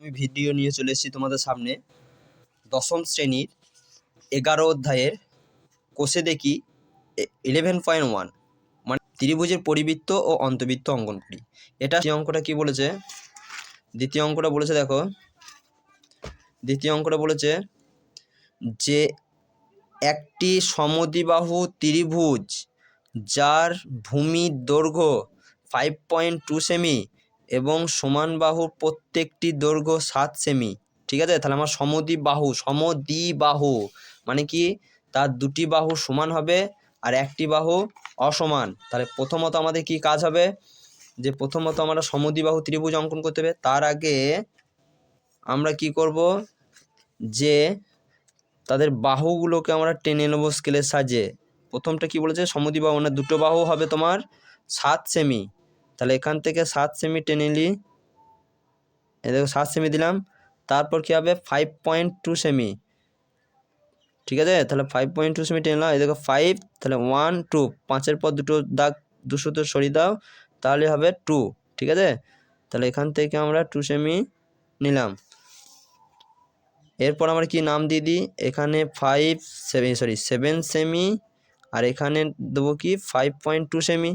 আমি ভিডিও নিয়ে চলে এসেছি তোমাদের সামনে। দশম শ্রেণির এগারো অধ্যায়ের কোষে দেখি ইলেভেন পয়েন্ট ওয়ান মানে ত্রিভুজের পরিবৃত্ত ও অন্তবৃত্ত অঙ্কন করি এটা অঙ্কটা কি বলেছে? দ্বিতীয় অঙ্কটা বলেছে দেখো। দ্বিতীয় অঙ্কটা বলেছে যে একটি সমদ্বিবাহু ত্রিভুজ যার ভূমির দৈর্ঘ্য ফাইভ পয়েন্ট টু সেমি এবং সমান বাহুর প্রত্যেকটি দৈর্ঘ্য সাত সেমি ঠিক আছে? তাহলে আমার সমদ্বিবাহু সমদ্বিবাহু মানে কি? তার দুটি বাহু সমান হবে আর একটি বাহু অসমান। তাহলে প্রথমত আমাদের কি কাজ হবে? যে প্রথমত আমরা সমদ্বিবাহু ত্রিভুজ অঙ্কন করতে হবে। তার আগে আমরা কি করব? যে তাদের বাহুগুলোকে আমরা টেনে নেব স্কেলের সাহায্যে। প্রথমটা কি বলেছে? সমদ্বিবাহু মানে দুটো বাহু হবে তোমার সাত সেমি তাহলে এখান থেকে সাত সেমি টেনে নিলি। এ দেখো সাত সেমি দিলাম। তারপর কী হবে? ফাইভ পয়েন্ট টু সেমি ঠিক আছে? তাহলে ফাইভ পয়েন্ট টু সেমি টেনে নিলাম এই দেখো ফাইভ তাহলে ওয়ান টু পাঁচের পর দুটো দাগ, দুশো তো সরিয়ে দাও। তাহলে হবে টু ঠিক আছে? তাহলে এখান থেকে আমরা টু সেমি নিলাম। এরপর আমরা কি নাম দিয়ে দিই? এখানে ফাইভ সেভেন সরি সেভেন সেমি আর এখানে দেবো কি? ফাইভ পয়েন্ট টু সেমি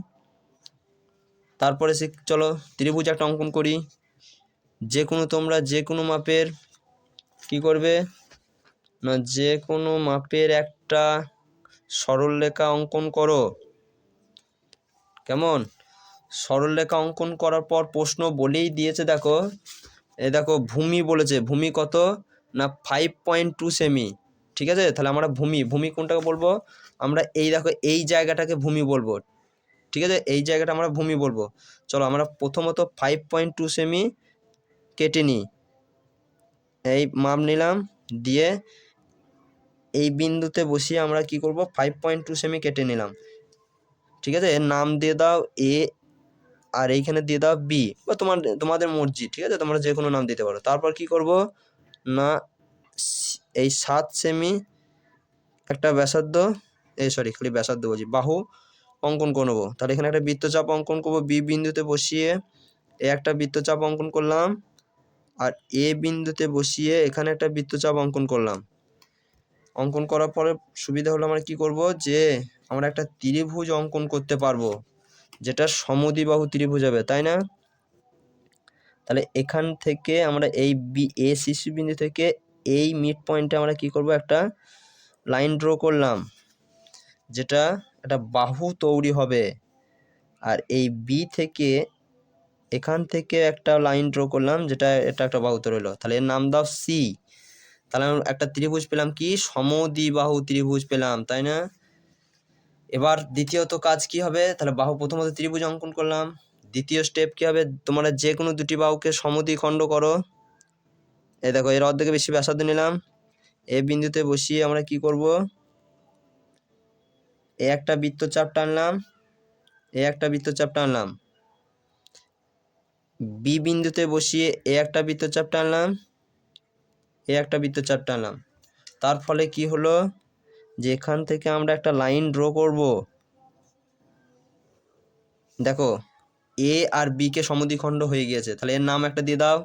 তারপরে সে, চলো ত্রিভুজ একটা অঙ্কন করি। যে কোনো তোমরা যে কোনো মাপের কি করবে? না, যে কোনো মাপের একটা সরলরেখা অঙ্কন করো। কেমন? সরলরেখা অঙ্কন করার পর প্রশ্ন বলেই দিয়েছে, দেখো। এ দেখো, ভূমি বলেছে। ভূমি কত? না ফাইভ পয়েন্ট টু সেমি ঠিক আছে? তাহলে আমরা ভূমি ভূমি কোনটাকে বলব? আমরা এই দেখো, এই জায়গাটাকে ভূমি বলব। ঠিক আছে? এই জায়গাটা আমরা ভূমি বলব। চলো আমরা প্রথমত ফাইভ পয়েন্ট টু সেমি কেটে নিই। এই মাপ নিলাম, দিয়ে এই বিন্দুতে বসিয়ে আমরা কি করব? ফাইভ পয়েন্ট টু সেমি কেটে নিলাম। ঠিক আছে? নাম দিয়ে দাও এ আর এইখানে দিয়ে দাও বি বা তোমার, তোমাদের মর্জি, ঠিক আছে? তোমরা যে কোনো নাম দিতে পারো। তারপর কি করব? না, এই সাত সেমি একটা ব্যাসার্ধ, এই সরি খালি ব্যাসার্ধ বলছি, বাহু অঙ্কন করে নেব। তাহলে এখানে একটা বৃত্তচাপ অঙ্কন করব। বি বিন্দুতে বসিয়ে এ একটা বৃত্তচাপ অঙ্কন করলাম আর এ বিন্দুতে বসিয়ে এখানে একটা বৃত্তচাপ অঙ্কন করলাম। অঙ্কন করার পরে সুবিধা হলো আমরা কি করব? যে আমরা একটা ত্রিভুজ অঙ্কন করতে পারব, যেটা সমদিবাহু ত্রিভুজ হবে, তাই না? তাহলে এখান থেকে আমরা এই বি, এ শিশু বিন্দু থেকে এই মিড পয়েন্টে আমরা কি করব? একটা লাইন ড্র করলাম, যেটা একটা বাহু তৈরি হবে। আর এই বি থেকে এখান থেকে একটা লাইন ড্র করলাম, যেটা, এটা একটা বাহু তৈরি হলো তাহলে এর নাম দাও সি তাহলে আমরা একটা ত্রিভুজ পেলাম কি? সমদ্বিবাহু ত্রিভুজ পেলাম, তাই না? এবার দ্বিতীয়ত কাজ কি হবে? তাহলে বাহু প্রথমত ত্রিভুজ অঙ্কন করলাম। দ্বিতীয় স্টেপ কি হবে? তোমরা যে কোনো দুটি বাহুকে সমদ্বিখণ্ড করো। এই দেখো, এর অর্ধেকে বেশি ব্যাসার্ধ নিলাম। এ বিন্দুতে বসিয়ে আমরা কি করব? এ একটা বৃত্তচাপ টানলাম, এ একটা বৃত্তচাপ টানলাম। বি বিন্দুতে বসিয়ে এ একটা বৃত্তচাপ টানলাম, এ একটা বৃত্তচাপ টানলাম। তার ফলে কি হলো? যে এখান থেকে আমরা একটা লাইন ড্র করব, দেখো, এ আর বি কে সমদ্বিখণ্ড হয়ে গিয়েছে। তাহলে এর নাম একটা দিয়ে দাও,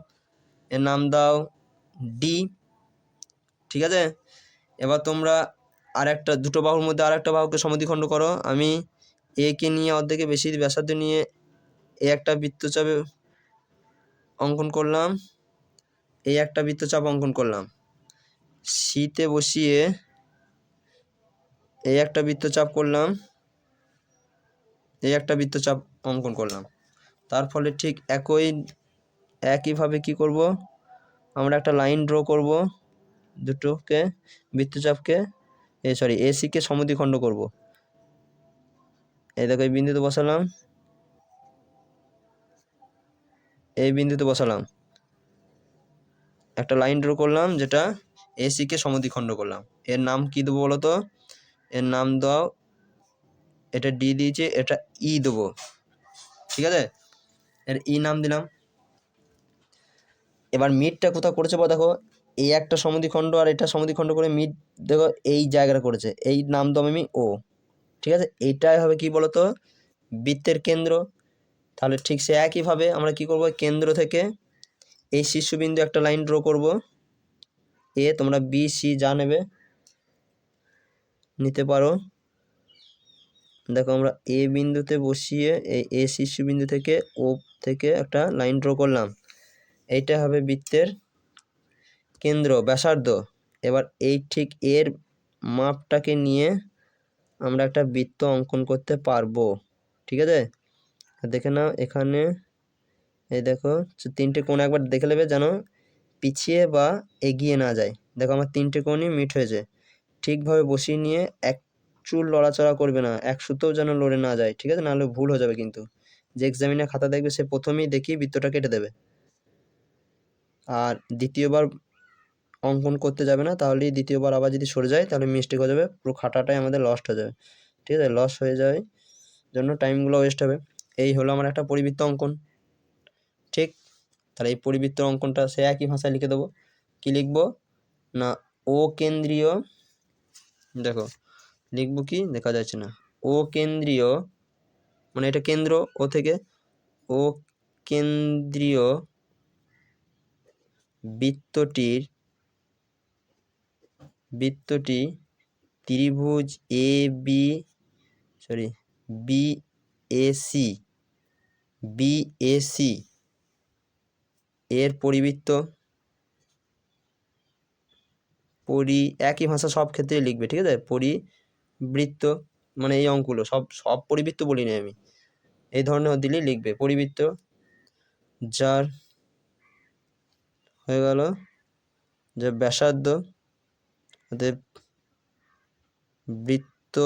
এর নাম দাও ডি, ঠিক আছে? এবার তোমরা আর একটা দুটো বাহুর মধ্যে আর একটা বাহুকে সমদ্বিখণ্ড করো। আমি এ কে নিয়ে অর্ধেকে বেশি ব্যাসার্ধ নিয়ে এ একটা বৃত্তচাপে অঙ্কন করলাম। এই একটা বৃত্তচাপ অঙ্কন করলাম। সিতে বসিয়ে এই একটা বৃত্তচাপ করলাম। এই একটা বৃত্তচাপ অঙ্কন করলাম। তার ফলে ঠিক একই, একইভাবে কি করব? আমরা একটা লাইন ড্র করব দুটোকে, বৃত্তচাপকে। এ সরি এসিকে সমদ্বিখণ্ড করব। এই দেখো, এই বিন্দুতে বসালাম। এই বিন্দুতে বসালাম। একটা লাইন ড্র করলাম, যেটা এসিকে সমদ্বিখণ্ড করলাম। এর নাম কি দেবো বলো তো এর নাম দাও, এটা ডি দিয়েছে, এটা ই দেবো। ঠিক আছে? এর ই নাম দিলাম। এবার মিডটা কোথাও করেছে বা দেখো, এই একটা সমদ্বিখণ্ড আর এটা সমদ্বিখণ্ড করে মিড দেখো এই জায়গাটা করেছে, এই নাম দাম আমি ও, ঠিক আছে? এইটাই হবে কি বলতো বৃত্তের কেন্দ্র। তাহলে ঠিক সে একইভাবে আমরা কি করব? কেন্দ্র থেকে এই শীর্ষবিন্দু একটা লাইন ড্র করব। এ তোমরা বি সি যা নেবে, নিতে পারো। দেখো আমরা এ বিন্দুতে বসিয়ে এই এ শীর্ষবিন্দু থেকে ও থেকে একটা লাইন ড্র করলাম। এইটা হবে বৃত্তের কেন্দ্র, ব্যাসার্ধ। এবার এই ঠিক এর মাপটাকে নিয়ে আমরা একটা বৃত্ত অঙ্কন করতে পারব। ঠিক আছে? দেখে নাও এখানে, এই দেখো, তিনটে কোণ একবার দেখে নেবে যেন পিছিয়ে বা এগিয়ে না যায়। দেখো আমার তিনটে কোণই মিট হয়েছে। ঠিকভাবে বসিয়ে নিয়ে এক চুল লড়াচড়া করবে না, এক সুতোও যেন লড়ে না যায়। ঠিক আছে? নাহলে ভুল হয়ে যাবে কিন্তু। যে এক্সামিনার খাতা দেখবে সে প্রথমেই দেখি বৃত্তটা কেটে দেবে। আর দ্বিতীয়বার অঙ্কন করতে যাবে না, তাহলেই দ্বিতীয়বার আবার যদি সরে যায়, তাহলে মিস্টেক হয়ে যাবে, পুরো খাতাটাই আমাদের লস্ট হয়ে যাবে। ঠিক আছে? লস হয়ে যায় জন্য টাইমগুলো ওয়েস্ট হবে। এই হলো আমার একটা পরিবৃত্ত অঙ্কন। ঠিক? তাহলে এই পরিবৃত্ত অঙ্কনটা সে একই ভাষায় লিখে দেবো। কী লিখব? না, ও কেন্দ্রীয়, দেখো, লিখব কি? দেখা যাচ্ছে না। ও কেন্দ্রীয় মানে এটা কেন্দ্র ও থেকে, ও কেন্দ্রীয় বৃত্তটির, বৃত্তটি ত্রিভুজ A B sorry B A C B A C এর পরিবৃত্ত। পরি, একই ভাষা সব ক্ষেত্রে লিখবে, ঠিক আছে? পরিবৃত্ত মানে এই অঙ্কগুলো, সব সব পরিবৃত্ত বলিনি আমি। এই ধরনের দিলেই লিখবে। পরিবৃত্ত, যার হয়ে গেল যে ব্যাসার্ধ, অতএব বৃত্ত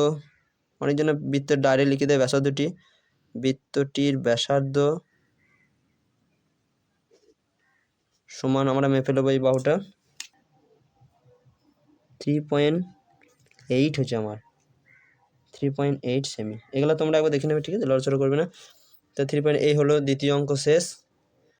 অনেকজন বৃত্তের ডাইরে লিখে দেয় ব্যাসার্ধটি। বৃত্তটির ব্যাসার্ধ সমান আমরা মেপে নেব এই বাহুটা। থ্রি পয়েন্ট এইট হচ্ছে আমার। থ্রি পয়েন্ট এইট সেমি এগুলো তোমরা একবার দেখে নেবে, ঠিক আছে? লড়াচড়া করবে না। তো থ্রি পয়েন্ট এই হলো দ্বিতীয় অঙ্ক শেষ।